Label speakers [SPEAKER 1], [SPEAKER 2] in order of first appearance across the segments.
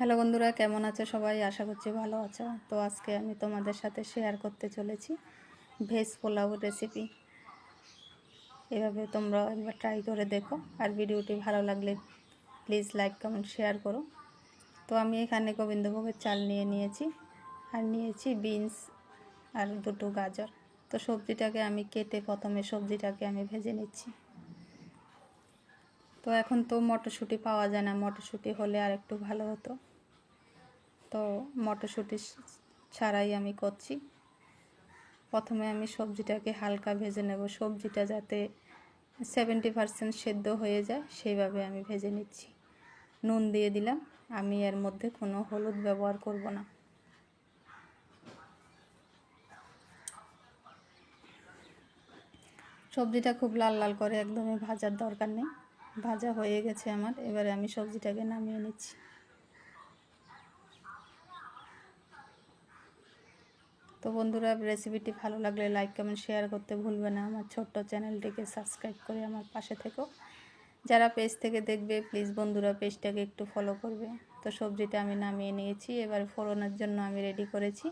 [SPEAKER 1] Hello বন্ধুরা, কেমন আছো সবাই? আশা করছি ভালো আছো। তো আজকে আমি তোমাদের সাথে শেয়ার করতে চলেছি ভেজ পোলাও রেসিপি এভাবে তোমরা একবার ট্রাই করে দেখো। আর ভিডিওটি ভালো লাগলে প্লিজ লাইক কমেন্ট শেয়ার করো। তো আমি এখানে গোবিন্দভোগের চাল নিয়ে নিয়েছি। আর নিয়েছি বিনস আর দুটো গাজর। তো সবজিটাকে আমি কেটে প্রথমে সবজিটাকে আমি ভেজে নিচ্ছি। তো এখন তো মটরশুঁটি পাওয়া যায় না, মটরশুঁটি হলে আর একটু ভালো হতো। তো মটরশুঁটি ছাড়াই আমি করছি। প্রথমে আমি সবজিটাকে হালকা ভেজে নেব। সবজিটা যাতে সেভেন্টি পারসেন্ট সেদ্ধ হয়ে যায়, সেইভাবে আমি ভেজে নিচ্ছি। নুন দিয়ে দিলাম। আমি এর মধ্যে কোনো হলুদ ব্যবহার করব না। সবজিটা খুব লাল লাল করে একদমই ভাজার দরকার নেই। ভাজা হয়ে গেছে আমার। এবারে আমি সবজিটাকে নামিয়ে নিচ্ছি। তো বন্ধুরা রেসিপিটি ভালো লাগলে লাইক কমেন্ট শেয়ার করতে ভুলবে না। আমার ছোট্ট চ্যানেলটিকে সাবস্ক্রাইব করে আমার পাশে থেকো। যারা পেজ থেকে দেখবে প্লিজ বন্ধুরা পেজটাকে একটু ফলো করবে। তো সবজিটা আমি নামিয়ে নিয়েছি। এবার ফোড়নের জন্য আমি রেডি করেছি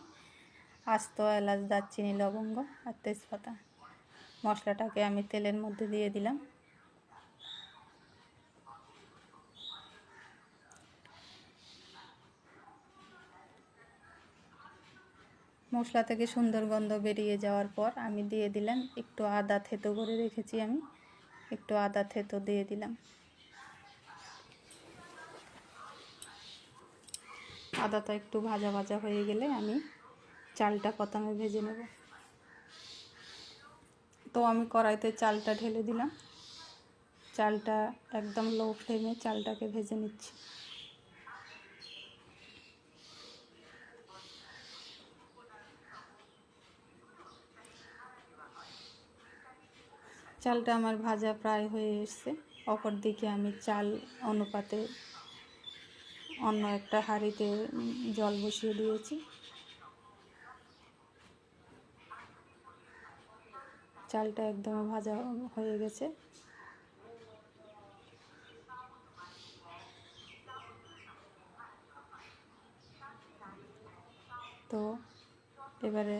[SPEAKER 1] আস্ত, এলাচ, দারচিনি, লবঙ্গ আর তেজপাতা। মশলাটাকে আমি তেলের মধ্যে দিয়ে দিলাম। মশলা থেকে সুন্দর গন্ধ বেরিয়ে যাওয়ার পর আমি দিয়ে দিলাম একটু আদা থেতো করে রেখেছি আমি। একটু আদা থেতো দিয়ে দিলাম। আদাটা একটু ভাজা ভাজা হয়ে গেলে আমি চালটা প্রথমে ভেজে নেব। তো আমি কড়াইতে চালটা ঢেলে দিলাম। চালটা একদম লো ফ্লেমে চালটাকে ভেজে নিচ্ছি। চালটা আমার ভাজা প্রায় হয়ে এসছে। অপর দিকে আমি চাল অনুপাতে অন্য একটা হাঁড়িতে জল বসিয়ে দিয়েছি। চালটা একদম ভাজা হয়ে গেছে। তো এবারে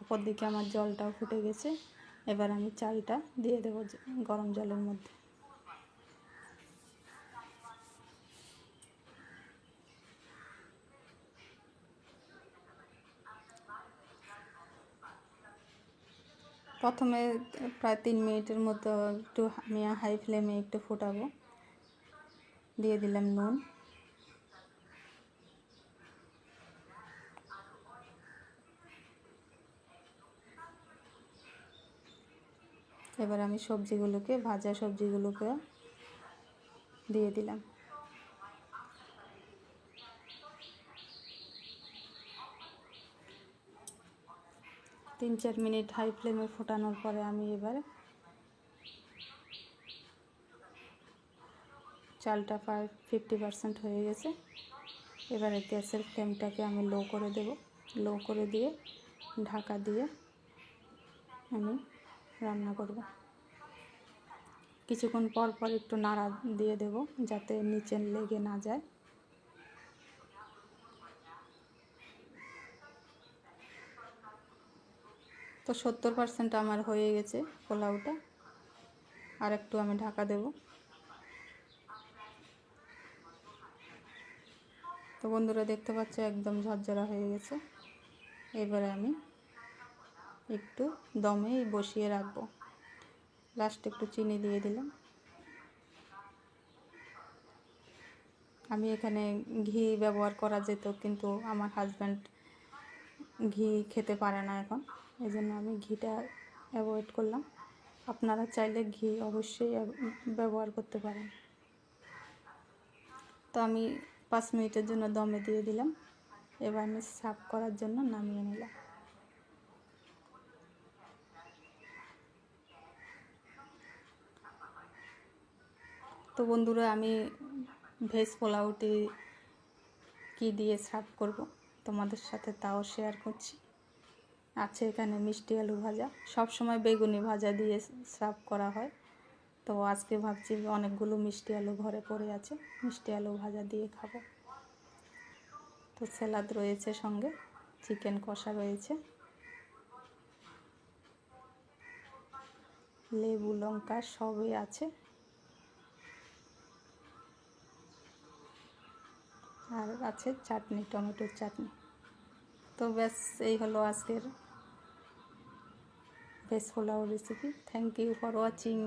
[SPEAKER 1] অপর দিকে আমার জলটাও ফুটে গেছে। এবার আমি চালটা দিয়ে দেবো গরম জলের মধ্যে। প্রথমে প্রায় তিন মিনিটের মতো একটু আমি হাই ফ্লেমে একটু ফোটাবো। দিয়ে দিলাম নুন। এবার আমি সবজিগুলোকে, ভাজা সবজিগুলোকে দিয়ে দিলাম। তিন চার মিনিট হাই ফ্লেমে ফোটানোর পরে আমি এবার চালটা প্রায় ফিফটি পারসেন্ট হয়ে গেছে। এবারে গ্যাসের ফ্লেমটাকে আমি লো করে দেব। লো করে দিয়ে ঢাকা দিয়ে আমি রান্না করব। কিছুক্ষণ পর পর একটু নাড়া দিয়ে দেব যাতে নিচে লেগে না যায়। তো সত্তর পার্সেন্ট আমার হয়ে গেছে পোলাওটা। আর একটু আমি ঢাকা দেব। তো বন্ধুরা দেখতে পাচ্ছ একদম ঝরঝরা হয়ে গেছে। এবারে আমি একটু দমে বসিয়ে রাখব। লাস্টে একটু চিনি দিয়ে দিলাম। আমি এখানে ঘি ব্যবহার করা যেত, কিন্তু আমার হাজব্যান্ড ঘি খেতে পারে না এখন। এই জন্য আমি ঘিটা অ্যাভয়েড করলাম। আপনারা চাইলে ঘি অবশ্যই ব্যবহার করতে পারেন। তো আমি পাঁচ মিনিটের জন্য দমে দিয়ে দিলাম। এবার আমি সার্ভ করার জন্য নামিয়ে নিলাম। তো বন্ধুরা, আমি ভেজ পোলাওটি কি দিয়ে সার্ভ করব তোমাদের সাথে তাও শেয়ার করছি। আছে এখানে মিষ্টি আলু ভাজা। সব সময় বেগুনি ভাজা দিয়ে সার্ভ করা হয়। তো আজকে ভাবছি অনেকগুলো মিষ্টি আলু ঘরে পড়ে আছে, মিষ্টি আলু ভাজা দিয়ে খাব। তো স্যালাদ রয়েছে সঙ্গে চিকেন কষা রয়েছে। লেবু, লঙ্কা সবই আছে। আর আছে চাটনি, টমেটোর চাটনি। তো ব্যাস, এই হলো আজকের বেশ pulao recipe thank you for watching